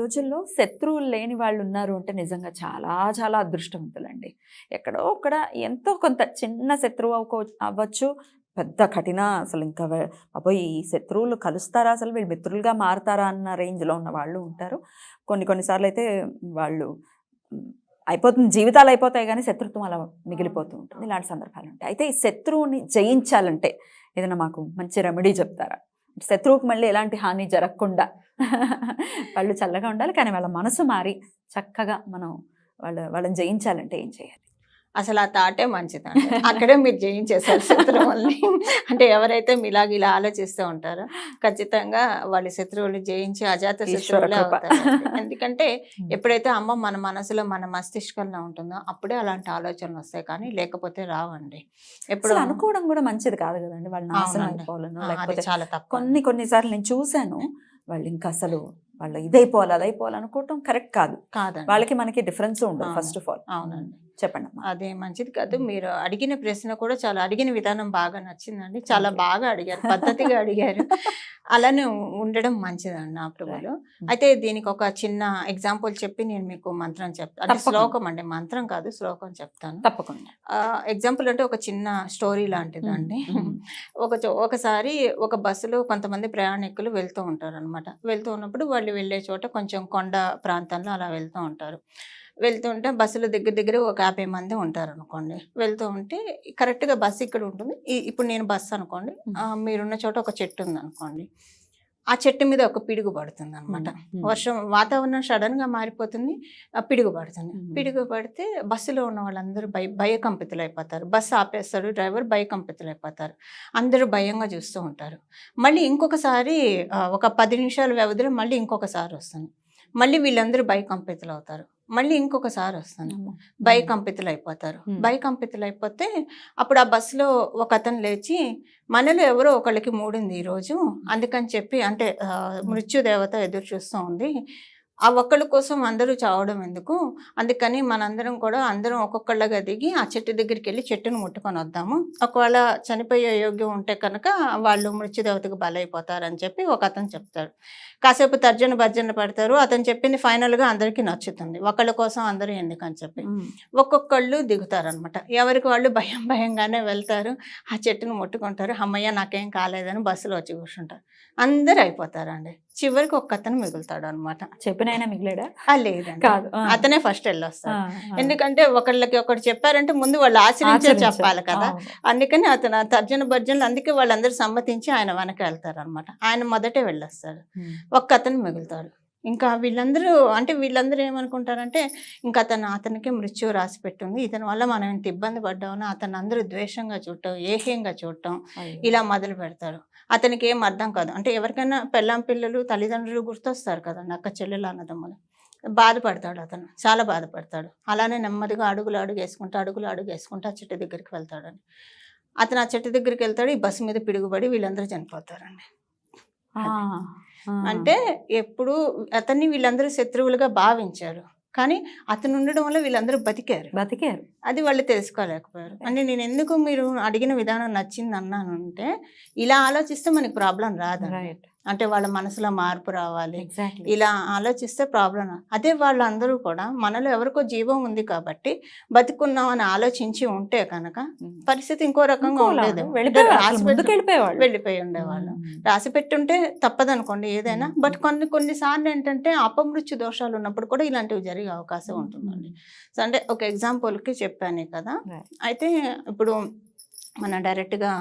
రోజుల్లో శత్రువులు లేని వాళ్ళు ఉన్నారు అంటే నిజంగా చాలా చాలా అదృష్టవంతులండి. ఎక్కడో అక్కడ ఎంతో కొంత చిన్న శత్రువు అవ్వకో అవ్వచ్చు. పెద్ద కఠిన అసలు ఇంకా అబ్బో ఈ శత్రువులు కలుస్తారా? అసలు వీళ్ళు మిత్రులుగా మారుతారా అన్న రేంజ్లో ఉన్న వాళ్ళు ఉంటారు. కొన్ని కొన్నిసార్లు అయితే వాళ్ళు అయిపోతుంది జీవితాలు అయిపోతాయి కానీ శత్రుత్వం అలా మిగిలిపోతూ ఉంటుంది. ఇలాంటి సందర్భాలు ఉంటాయి. అయితే ఈ శత్రువుని జయించాలంటే ఏదైనా మాకు మంచి రెమెడీ చెప్తారా? శత్రువుకు మళ్ళీ ఎలాంటి హాని జరగకుండా వాళ్ళు చల్లగా ఉండాలి. కానీ వాళ్ళ మనసు మారి చక్కగా మనం వాళ్ళ వాళ్ళని జయించాలంటే ఏం చేయాలి? అసలు ఆ తాటే మంచిదండి. అక్కడే మీరు జయించేసారు శత్రువుల్ని. అంటే ఎవరైతే మీలాగా ఇలా ఆలోచిస్తూ ఉంటారో ఖచ్చితంగా వాళ్ళ శత్రువులు జయించి అజాత శత్రువులే. అవుతారు ఎందుకంటే ఎప్పుడైతే అమ్మ మన మనసులో మన మస్తిష్కంలో ఉంటుందో అప్పుడే అలాంటి ఆలోచనలు వస్తాయి కానీ లేకపోతే రావండి. ఎప్పుడు అనుకోవడం కూడా మంచిది కాదు కదండి. వాళ్ళు నాశనం. అయిపోవాలను చాలా తక్కువ కొన్ని కొన్నిసార్లు నేను చూశాను వాళ్ళు ఇంకా అసలు వాళ్ళు ఇదైపోవాలి అదైపోవాలి అనుకోవటం కరెక్ట్ కాదు. కాదండి. వాళ్ళకి మనకి డిఫరెన్స్ ఉండదు. First of all. అవునండి. చెప్పండి అమ్మా. అదే మంచిది కాదు. మీరు అడిగిన ప్రశ్న కూడా చాలా అడిగిన విధానం బాగా నచ్చిందండి. చాలా. బాగా అడిగారు. పద్ధతిగా అడిగారు. అలానే ఉండడం మంచిదండి నా ప్రభులు. అయితే దీనికి ఒక చిన్న ఎగ్జాంపుల్ చెప్పి నేను మీకు మంత్రం చెప్తాను. శ్లోకం అండి. మంత్రం కాదు శ్లోకం చెప్తాను. తప్పకుండా. ఎగ్జాంపుల్ అంటే ఒక చిన్న స్టోరీ లాంటిదండి. ఒక ఒకసారి ఒక బస్సులో కొంతమంది ప్రయాణికులు వెళ్తూ ఉంటారు అనమాట వెళ్తూ ఉన్నప్పుడు వాళ్ళు వెళ్ళే చోట కొంచెం కొండ ప్రాంతంలో అలా వెళ్తూ ఉంటారు. వెళ్తూ ఉంటే బస్సులో దగ్గర దగ్గర ఒక యాభై మంది ఉంటారు అనుకోండి వెళ్తూ ఉంటే కరెక్ట్గా బస్సు ఇక్కడ ఉంటుంది. ఈ- ఇప్పుడు నేను బస్సు అనుకోండి. మీరున్న చోట ఒక చెట్టు ఉంది అనుకోండి ఆ చెట్టు మీద ఒక పిడుగు పడుతుంది అనమాట. వర్షం వాతావరణం సడన్గా మారిపోతుంది. పిడుగు పడుతుంది. పిడుగు పడితే బస్సులో ఉన్న వాళ్ళందరూ భయ భయకంపితులు అయిపోతారు. బస్సు ఆపేస్తాడు డ్రైవర్ భయకంపితులు అయిపోతారు. అందరూ భయంగా చూస్తూ ఉంటారు. మళ్ళీ ఇంకొకసారి ఒక పది నిమిషాల వ్యవధిలో మళ్ళీ ఇంకొకసారి వస్తుంది. మళ్ళీ వీళ్ళందరూ భయకంపితులు అవుతారు. మళ్ళీ ఇంకొకసారి అమ్మో. భయకంపితులు అయిపోతారు. భయకంపితులు అయిపోతే అప్పుడు ఆ బస్సులో ఒక అతను లేచి మనలో ఎవరో ఒకళ్ళకి మూడింది ఈరోజు. అందుకని చెప్పి అంటే మృత్యుదేవత ఎదురు చూస్తూ ఉంది. ఆ ఒక్కళ్ళ కోసం అందరూ చావడం ఎందుకు? అందుకని మనందరం కూడా అందరం ఒక్కొక్కళ్ళగా దిగి ఆ చెట్టు దగ్గరికి వెళ్ళి చెట్టును ముట్టుకొని వద్దాము. ఒకవేళ చనిపోయే యోగ్యం ఉంటే కనుక వాళ్ళు మృత్యుదేవతకు బలైపోతారని చెప్పి ఒక అతను చెప్తాడు. కాసేపు తర్జన భర్జన పడతారు. అతను చెప్పింది ఫైనల్గా అందరికీ నచ్చుతుంది. ఒకళ్ళ కోసం అందరూ ఎందుకని చెప్పి. ఒక్కొక్కళ్ళు దిగుతారనమాట. ఎవరికి వాళ్ళు భయం భయంగానే వెళ్తారు. ఆ చెట్టును ముట్టుకుంటారు. అమ్మయ్య నాకేం కాలేదని బస్సులో వచ్చి కూర్చుంటారు. అందరూ అయిపోతారండి. చివరికి ఒక్క అతను మిగులుతాడు అనమాట చెప్పిన ఆయన మిగిలాడా లేదండి కాదు. అతనే ఫస్ట్ వెళ్ళొస్తాడు. ఎందుకంటే ఒకళ్ళకి ఒకటి చెప్పారంటే ముందు వాళ్ళు ఆచరించే. చెప్పాలి కదా. అందుకని అతను తర్జన భర్జనలు అందుకే వాళ్ళందరూ సమ్మతించి ఆయన వెనక వెళ్తారు అనమాట ఆయన మొదటే వెళ్ళొస్తాడు. ఒక్క అతను మిగులుతాడు ఇంకా వీళ్ళందరూ అంటే వీళ్ళందరూ ఏమనుకుంటారంటే ఇంకా అతను అతనికి మృత్యు రాసి పెట్టింది ఇతని వల్ల మనం ఇంత ఇబ్బంది పడ్డామని అతను అందరూ ద్వేషంగా చూడటం ఏహ్యంగా చూడటం. ఇలా మొదలు పెడతారు అతనికి ఏం అర్థం కాదు. అంటే ఎవరికైనా పెళ్ళాం పిల్లలు తల్లిదండ్రులు గుర్తొస్తారు కదండి అక్క చెల్లెలు అన్నదమ్ములు. బాధపడతాడు అతను. చాలా బాధపడతాడు. అలానే నెమ్మదిగా అడుగులు అడుగు వేసుకుంటా అడుగులు అడుగు వేసుకుంటా ఆ చెట్టు దగ్గరికి వెళ్తాడని అతను ఆ చెట్టు దగ్గరికి వెళ్తాడు ఈ బస్సు మీద పిడుగుపడి వీళ్ళందరూ చనిపోతారండి. అంటే ఎప్పుడు అతన్ని వీళ్ళందరూ శత్రువులుగా భావించారు. కానీ అతను ఉండడం వల్ల వీళ్ళందరూ బతికారు. బతికారు. అది వాళ్ళు తెలుసుకోలేకపోయారు. అంటే నేను ఎందుకు మీరు అడిగిన విధానం నచ్చింది అన్నాను అంటే ఇలా ఆలోచిస్తే మనకి ప్రాబ్లం రాదు రైట్ అంటే వాళ్ళ మనసులో మార్పు రావాలి. ఇలా ఆలోచిస్తే ప్రాబ్లం అదే వాళ్ళందరూ కూడా మనలో ఎవరికో జీవం ఉంది కాబట్టి బతుకున్నాం అని ఆలోచించి ఉంటే కనుక పరిస్థితి ఇంకో రకంగా ఉండేది. వెళ్ళిపోయేవాళ్ళు వెళ్ళిపోయి ఉండేవాళ్ళు. రాసి పెట్టుంటే తప్పదనుకోండి ఏదైనా. మ్మ్. బట్ కొన్ని కొన్నిసార్లు ఏంటంటే అపమృత్యు దోషాలు ఉన్నప్పుడు కూడా ఇలాంటివి జరిగే అవకాశం ఉంటుందండి. సో అంటే ఒక ఎగ్జాంపుల్కి చెప్పాను కదా. అయితే ఇప్పుడు మనం డైరెక్ట్గా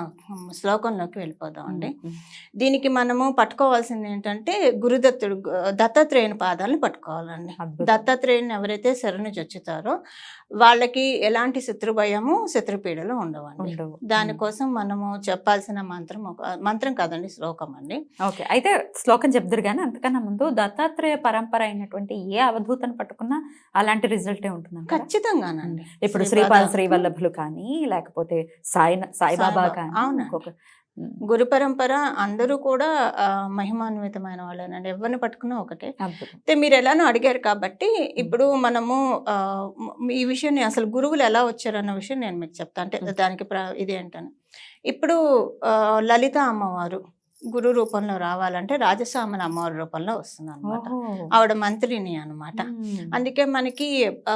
శ్లోకంలోకి వెళ్ళిపోదామండి. దీనికి మనము పట్టుకోవాల్సింది ఏంటంటే గురుదత్తుడు దత్తాత్రేయుని పాదాలను పట్టుకోవాలండి. దత్తాత్రేయుని ఎవరైతే శరణు చొచ్చుతారో వాళ్ళకి ఎలాంటి శత్రుభయము శత్రుపీడలు ఉండవండి. ఉండవు. దానికోసం మనము చెప్పాల్సిన మంత్రం ఒక మంత్రం కాదండి శ్లోకం అండి. ఓకే. అయితే శ్లోకం చెప్తారు కానీ అంతకన్నా ముందు దత్తాత్రేయ పరంపర అయినటువంటి ఏ అవధూతను పట్టుకున్నా అలాంటి రిజల్టే ఉంటుంది ఖచ్చితంగానండి. ఇప్పుడు శ్రీపాద శ్రీవల్లభులు కానీ లేకపోతే సాయి సాయిబాబా ఉమ్, గురు పరంపర అందరూ కూడా మహిమాన్వితమైన వాళ్ళేనండి. ఎవరిని పట్టుకున్నా ఒకటే. అయితే మీరు ఎలానో అడిగారు కాబట్టి ఇప్పుడు మనము ఈ విషయాన్ని అసలు గురువులు ఎలా వచ్చారు అన్న విషయం నేను మీకు చెప్తాను అంటే. దానికి ప్ర ఇది ఏంటని. ఇప్పుడు లలిత అమ్మవారు గురు రూపంలో రావాలంటే రాజస్వామల అమ్మవారి రూపంలో వస్తుంది అనమాట. ఆవిడ మంత్రిని అనమాట. అందుకే మనకి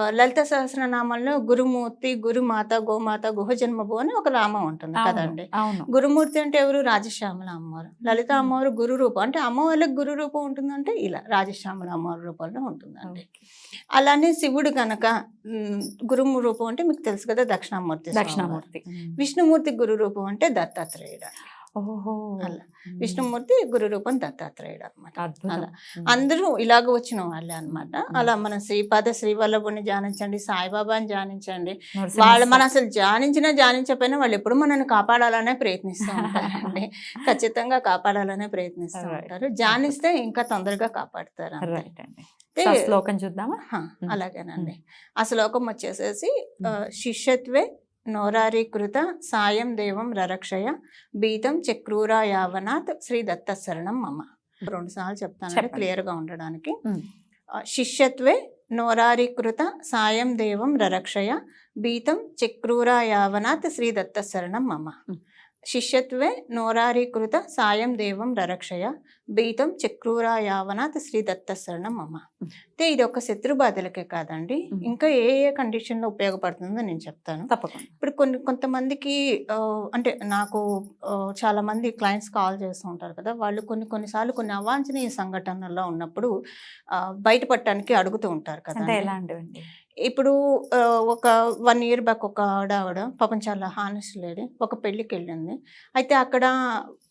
లలిత సహస్రనామంలో గురుమూర్తి గురుమాత గోమాత గుహ జన్మభూ అని ఒక నామం ఉంటుంది కదండి. గురుమూర్తి అంటే ఎవరు? రాజశ్యామల అమ్మవారు. లలిత అమ్మవారు గురు రూపం. అంటే అమ్మవారికి గురు రూపం ఉంటుందంటే ఇలా రాజశ్యామల అమ్మవారి రూపంలో ఉంటుందండి. అలానే శివుడు గనక ఉమ్, గురుము రూపం అంటే మీకు తెలుసు కదా దక్షిణామూర్తి. దక్షిణామూర్తి. విష్ణుమూర్తి గురు రూపం అంటే దత్తాత్రేయుడు. అలా. విష్ణుమూర్తి గురు రూపం దత్తాత్రేయుడు అనమాట అలా. అందరూ ఇలాగ వచ్చిన వాళ్ళే అన్నమాట. అలా మన శ్రీపాద శ్రీవల్లభుని ధ్యానించండి సాయిబాబాని ధ్యానించండి. నరసింహ వాళ్ళు మనం. అసలు ధ్యానించినా ధ్యానించకపోయినా వాళ్ళు ఎప్పుడు మనల్ని కాపాడాలనే ప్రయత్నిస్తూ ఉంటారండి. ఖచ్చితంగా కాపాడాలనే ప్రయత్నిస్తూ. ఉంటారు. ధ్యానిస్తే ఇంకా తొందరగా కాపాడుతారు శ్లోకం చూద్దామా. అలాగేనండి. ఆ శ్లోకం వచ్చేసేసి. శిష్యత్వే నోరారీకృత సాయం దేవం రరక్షయ బీతం చక్రూరా యావనాత్ శ్రీ దత్త శరణం మమ రెండు సార్లు చెప్తానండి చెప్పండి. క్లియర్గా ఉండడానికి శిష్యత్వే నోరారీకృత సాయం దేవం రరక్షయ బీతం చక్రూరా యావనాత్ శ్రీ దత్త శరణం మమ మ్మ్. శిష్యత్వే నోరారీకృత సాయం దేవం రరక్షయ బీతం చక్రూరా యావనాత్ శ్రీ దత్త శరణం మమ. అయితే ఇది ఒక శత్రు బాధలకే కాదండి. ఇంకా ఏ ఏ కండిషన్లో ఉపయోగపడుతుందో నేను చెప్తాను. తప్పకుండా. ఇప్పుడు కొన్ని కొంతమందికి అంటే నాకు చాలా మంది క్లయింట్స్ కాల్ చేస్తూ ఉంటారు కదా వాళ్ళు కొన్ని కొన్నిసార్లు కొన్ని అవాంఛనీయ సంఘటనల్లో ఉన్నప్పుడు బయటపడటానికి అడుగుతూ ఉంటారు కదా ఎలాంటివండి ఇప్పుడు ఒక వన్ ఇయర్ బ్యాక్ ఒక ఆవిడ ఆవిడ పాపం చాలా హానెస్ట్ లేడీ ఒక పెళ్ళికి వెళ్ళింది అయితే అక్కడ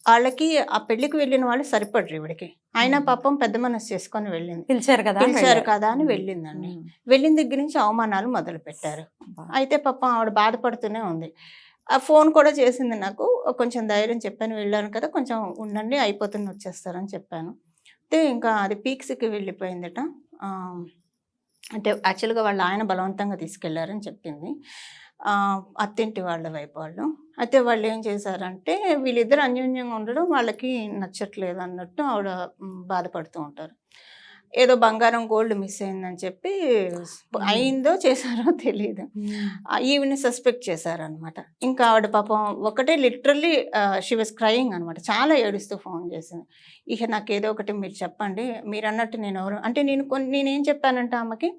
వాళ్ళకి ఆ పెళ్ళికి వెళ్ళిన వాళ్ళు సరిపడరు ఇవిడికి మ్మ్. పాపం పెద్ద మనసు చేసుకొని వెళ్ళింది పిలిచారు కదా పిలిచారు. కదా అని. వెళ్ళిందండి. వెళ్ళిన దగ్గర నుంచి అవమానాలు మొదలు పెట్టారు. అయితే పాపం ఆవిడ బాధపడుతూనే ఉంది ఆ ఫోన్ కూడా చేసింది నాకు కొంచెం ధైర్యం చెప్పాను వెళ్ళాను కదా కొంచెం ఉండండి అయిపోతుంది వచ్చేస్తారని చెప్పాను అయితే ఇంకా అది పీక్స్కి వెళ్ళిపోయిందట అంటే యాక్చువల్గా వాళ్ళు ఆయన బలవంతంగా తీసుకెళ్ళారని చెప్పింది. అత్తింటి వాళ్ళ వైపు వాళ్ళు. అయితే వాళ్ళు ఏం చేశారంటే వీళ్ళిద్దరు అన్యోన్యంగా ఉండడం వాళ్ళకి నచ్చట్లేదు అన్నట్టు ఆవిడ బాధపడుతూ ఉంటారు. ఏదో బంగారం గోల్డ్ మిస్ అయిందని చెప్పి అయిందో చేశారో తెలియదు. ఈవిని సస్పెక్ట్ చేశారనమాట ఇంకా ఆవిడ పాపం ఒకటే లిటరల్లీ షీ వాస్ క్రయింగ్ అనమాట చాలా ఏడుస్తూ ఫోన్ చేసింది. ఇక నాకు ఏదో ఒకటి మీరు చెప్పండి. మీరు అన్నట్టు నేను ఎవరు అంటే నేను కొన్ని నేనేం చెప్పానంటే ఆమెకి?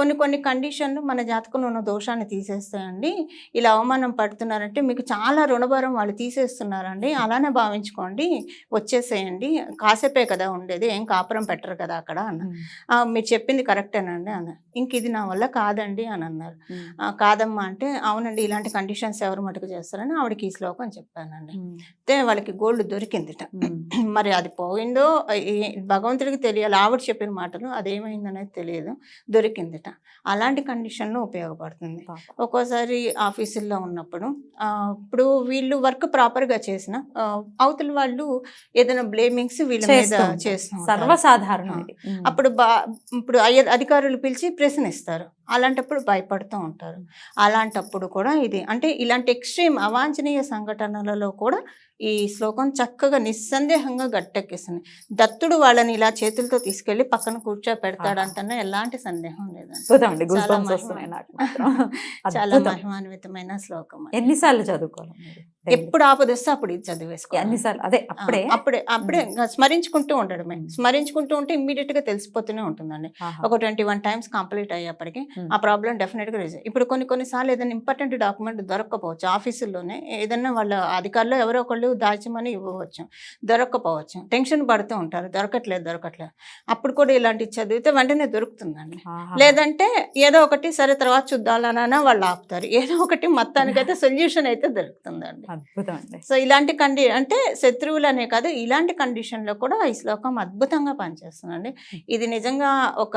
కొన్ని కొన్ని కండిషన్లు మన జాతకంలో ఉన్న దోషాన్ని తీసేస్తాయండి. ఇలా అవమానం పడుతున్నారంటే మీకు చాలా రుణభారం వాళ్ళు తీసేస్తున్నారండి. అలానే భావించుకోండి. వచ్చేసేయండి. కాసేపే కదా ఉండేది. ఏం కాపురం పెట్టరు కదా అక్కడ అన్న. మ్మ్. "ఆ, మీరు చెప్పింది కరెక్టేనండి అన్న. ఇంక ఇది నా వల్ల కాదండి అని అన్నారు. మ్మ్. "ఆ, కాదమ్మా అంటే అవునండి ఇలాంటి కండిషన్స్ ఎవరు మటుకు చేస్తారని ఆవిడకి ఈ శ్లోకం చెప్పానండి. అయితే వాళ్ళకి గోల్డ్ దొరికిందిట. మరి అది పోయిందో భగవంతుడికి తెలియాలి. ఆవిడ చెప్పిన మాటలు అదేమైందనేది తెలియదు. దొరికిందిట. అలాంటి కండిషన్లో ఉపయోగపడుతుంది. ఒక్కోసారి ఆఫీసుల్లో ఉన్నప్పుడు ఇప్పుడు వీళ్ళు వర్క్ ప్రాపర్గా చేసిన అవతల వాళ్ళు ఏదైనా బ్లేమింగ్స్ వీళ్ళ మీద చేస్తూ ఉంటారు. చేస్తూ ఉంటారు. సర్వసాధారణం. అప్పుడు బా ఇప్పుడు అధికారులు పిలిచి ప్రశ్నిస్తారు అలాంటప్పుడు భయపడుతూ ఉంటారు అలాంటప్పుడు కూడా ఇది అంటే ఇలాంటి ఎక్స్ట్రీమ్ అవాంఛనీయ సంఘటనలలో కూడా ఈ శ్లోకం చక్కగా నిస్సందేహంగా గట్టెక్కిస్తుంది దత్తుడు వాళ్ళని ఇలా చేతులతో తీసుకెళ్ళి పక్కన కూర్చోపెడతాడంటనే ఎలాంటి సందేహం లేదండి. చాలా. మహిమాన్వితమైన శ్లోకం. ఎన్నిసార్లు చదువుకోవాలి ఎప్పుడు ఆపదొస్తే అప్పుడు ఇది చదివేసుకోవాలి ఎన్నిసార్లు అదే అప్పుడే. అప్పుడే అప్పుడే ఇంకా స్మరించుకుంటూ ఉండడమే. స్మరించుకుంటూ ఉంటే ఇమ్మీడియట్గా తెలిసిపోతూనే ఉంటుందండి. ఒక ట్వంటీ వన్ టైమ్స్ కంప్లీట్ అయ్యేప్పటికి మ్మ్. ఆ ప్రాబ్లం డెఫినెట్గా రీజన్ ఇప్పుడు కొన్ని కొన్నిసార్లు ఏదైనా ఇంపార్టెంట్ డాక్యుమెంట్ దొరకకపోవచ్చు ఆఫీసుల్లోనే ఏదైనా వాళ్ళ అధికారులు ఎవరో ఒకళ్ళు దాచమని ఇవ్వవచ్చు దొరకకపోవచ్చు. టెన్షన్ పడుతూ ఉంటారు. దొరకట్లేదు దొరకట్లేదు. అప్పుడు కూడా ఇలాంటివి చదివితే వెంటనే దొరుకుతుందండి. లేదంటే ఏదో ఒకటి సరే తర్వాత చూద్దామన్నా వాళ్ళు ఆపుతారు. ఏదో ఒకటి మొత్తానికైతే సొల్యూషన్ అయితే దొరుకుతుందండి. అద్భుతం అండి సో ఇలాంటి కండి అంటే శత్రువులనే కాదు ఇలాంటి కండిషన్లో కూడా ఈ శ్లోకం అద్భుతంగా పనిచేస్తుందండి. ఇది నిజంగా ఒక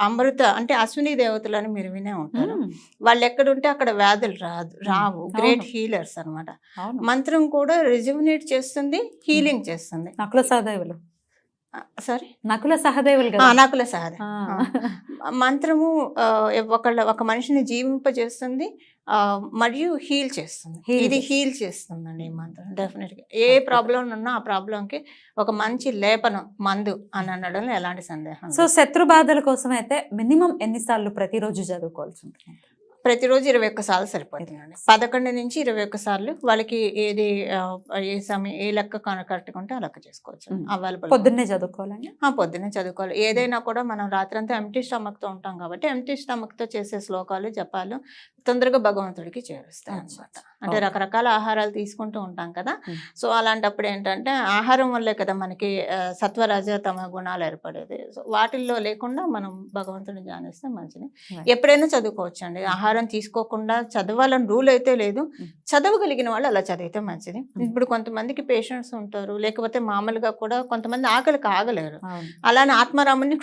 అమృత అంటే అశ్విని దేవతలని మీరు వినే ఉంటారు. వాళ్ళు ఎక్కడుంటే అక్కడ వ్యాధులు రాదు రావు. గ్రేట్. హీలర్స్ అన్నమాట. అవును. మంత్రం కూడా రిజువినేట్ చేస్తుంది హీలింగ్ చేస్తుంది. నకుల సహదేవులు. సారీ నకుల సహదేవులు కదా? నకుల సహద. మంత్రము ఒకళ్ళ ఒక మనిషిని జీవింపజేస్తుంది మరియు హీల్ చేస్తుంది. ఇది. హీల్ చేస్తుందండి ఈ మంత్రం. డెఫినెట్గా ఏ ప్రాబ్లం ఉన్నా ఆ ప్రాబ్లం కి ఒక మంచి లేపనం మందు అని అనడంలో ఎలాంటి సందేహం సో. శత్రు బాధల కోసం అయితే మినిమం ఎన్నిసార్లు ప్రతిరోజు చదువుకోవాల్సి ఉంటుంది. ప్రతిరోజు ఇరవై ఒక్క సార్లు సరిపోతుందండి పదకొండు నుంచి ఇరవై ఒక్క సార్లు వాళ్ళకి ఏది ఏ సమయం ఏ లెక్క కరెక్ట్గా ఉంటే ఆ లెక్క చేసుకోవచ్చు. అవైలబుల్ పొద్దున్నే చదువుకోవాలండి? ఆ, పొద్దున్నే చదువుకోవాలి. ఏదైనా కూడా మనం రాత్రంతా ఎంటీ తో ఉంటాం కాబట్టి ఎంటీ తో చేసే శ్లోకాలు జపాలు తొందరగా భగవంతుడికి చేరుస్తాయి అనమాట. అంటే. రకరకాల ఆహారాలు తీసుకుంటూ ఉంటాం కదా. సో అలాంటప్పుడు ఏంటంటే ఆహారం వల్లే కదా మనకి సత్వరజ తమ గుణాలు ఏర్పడేది సో వాటిల్లో లేకుండా మనం భగవంతుని ధ్యానిస్తే మంచిది. ఎప్పుడైనా చదువుకోవచ్చు అండి ఆహారం తీసుకోకుండా చదవాలని రూల్ అయితే లేదు. చదవగలిగిన వాళ్ళు అలా చదివితే మంచిది. ఇప్పుడు కొంతమందికి పేషెంట్స్ ఉంటారు లేకపోతే మామూలుగా కూడా కొంతమంది ఆకలికి ఆగలేరు అలానే ఆత్మారాముని